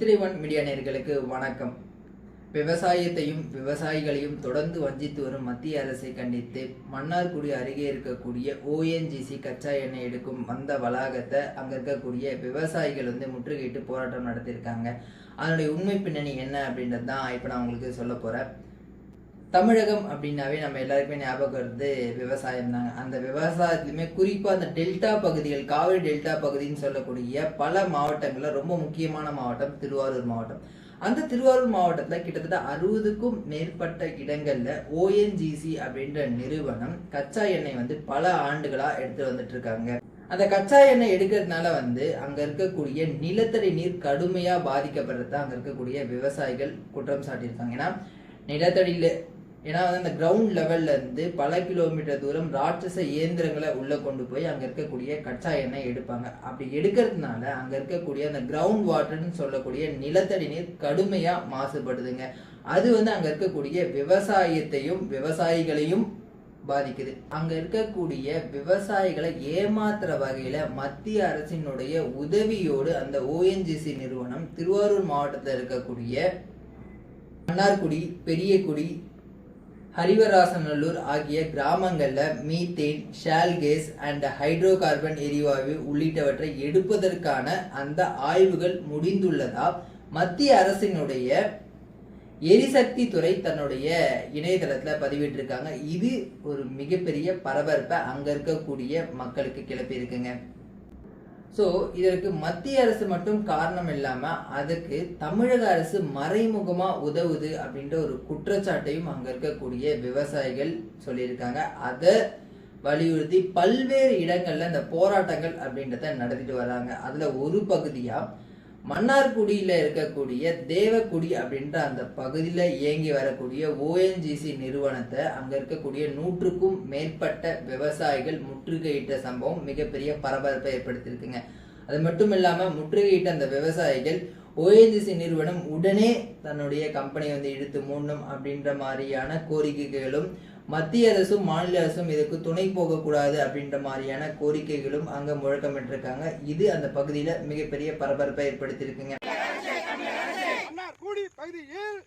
Three one media நேர்களுக்கு வணக்கம். விவசாயத்தையும் விவசாயிகளையும் தொடர்ந்து வஞ்சித்து வரும் மத்திய அரசை கண்டித்து மன்னார்குடி அருகே இருக்கக்கூடிய ஓஎன்ஜிசி கச்சா எண்ணெய் எடுக்கும் அந்த வளாகத்தை அங்க இருக்கக்கூடிய விவசாயிகள் வந்து முற்றுகையிட்டு போராட்டம் நடத்தியிருக்காங்க. அதனுடைய உண்மை பின்னணி என்ன அப்படின்றது தான் இப்போ நான் உங்களுக்கு சொல்ல போறேன். தமிழகம் அப்படின்னாவே நம்ம எல்லாருக்குமே ஞாபகம் வந்து விவசாயம் தாங்க அந்த விவசாயத்துலையுமே குறிப்பாக அந்த டெல்டா பகுதிகள் காவிரி டெல்டா பகுதின்னு சொல்லக்கூடிய பல மாவட்டங்களில் ரொம்ப முக்கியமான மாவட்டம் திருவாரூர் மாவட்டம். அந்த திருவாரூர் மாவட்டத்தில் கிட்டத்தட்ட அறுபதுக்கும் மேற்பட்ட இடங்களில் ஓஎன்ஜிசி அப்படின்ற நிறுவனம் கச்சா எண்ணெய் வந்து பல ஆண்டுகளாக எடுத்து வந்துட்டு இருக்காங்க அந்த கச்சா எண்ணெய் எடுக்கிறதுனால வந்து அங்கே இருக்கக்கூடிய நிலத்தடி நீர் கடுமையாக பாதிக்கப்படுறது தான் அங்கே இருக்கக்கூடிய விவசாயிகள் குற்றம் சாட்டியிருக்காங்க. ஏன்னா நிலத்தடியில் ஏன்னா வந்து அந்த கிரவுண்ட் லெவல்ல இருந்து பல கிலோமீட்டர் தூரம் ராட்சச இயந்திரங்களை உள்ள கொண்டு போய் அங்க இருக்கக்கூடிய கச்சா எண்ணெய் எடுப்பாங்க. அப்படி எடுக்கிறதுனால அங்க இருக்கக்கூடிய அந்த கிரவுண்ட் வாட்டர்னு சொல்லக்கூடிய நிலத்தடி நீர் கடுமையா மாசுபடுதுங்க. அது வந்து அங்க இருக்கக்கூடிய விவசாயத்தையும் விவசாயிகளையும் பாதிக்குது. அங்க இருக்கக்கூடிய விவசாயிகளை ஏமாத்துற வகையில மத்திய அரசினுடைய உதவியோடு அந்த ஓஎன்ஜிசி நிறுவனம் திருவாரூர் மாவட்டத்தில் இருக்கக்கூடிய மன்னார்குடி பெரியகுடி ஹரிவராசநல்லூர் ஆகிய கிராமங்களில் methane shale gas and hydrocarbon எரிவாயு உள்ளிட்டவற்றை எடுப்பதற்கான அந்த ஆய்வுகள் முடிந்துள்ளதா? மத்திய அரசினுடைய எரிசக்தி துறை தன்னுடைய இணையதளத்தில் பதிவிட்டிருக்காங்க. இது ஒரு மிகப்பெரிய பரபரப்பை அங்கே இருக்கக்கூடிய மக்களுக்கு கிளப்பியிருக்குங்க. ஸோ இதற்கு மத்திய அரசு மட்டும் காரணம் இல்லாமல் அதுக்கு தமிழக அரசு மறைமுகமாக உதவுது அப்படின்ற ஒரு குற்றச்சாட்டையும் அங்கே இருக்கக்கூடிய விவசாயிகள் சொல்லியிருக்காங்க. அதை வலியுறுத்தி பல்வேறு இடங்களில் இந்த போராட்டங்கள் அப்படின்றத நடத்திட்டு வராங்க. அதில் ஒரு பகுதியாக மன்னார்குடியில் இருக்கக்கூடிய தேவக்குடி அப்படின்ற அந்த பகுதியில் இயங்கி வரக்கூடிய ஓஎன்ஜிசி நிறுவனத்தை அங்கே இருக்கக்கூடிய நூற்றுக்கும் மேற்பட்ட விவசாயிகள் முற்றுகையிட்ட சம்பவம் மிகப்பெரிய பரபரப்பை ஏற்படுத்தியிருக்குங்க. அது மட்டும் இல்லாமல் முற்றுகையிட்ட அந்த விவசாயிகள் ஓஎன்ஜிசி நிறுவனம் உடனே தன்னுடைய கம்பெனியை வந்து இழுத்து மூடணும் அப்படின்ற மாதிரியான கோரிக்கைகளும் மத்திய அரசும் மாநில அரசும் இதுக்கு துணை போகக்கூடாது அப்படின்ற மாதிரியான கோரிக்கைகளும் அங்க முழக்கமிட்டிருக்காங்க. இது அந்த பகுதியில மிகப்பெரிய பரபரப்பை ஏற்படுத்தியிருக்குங்க. பகுதியில்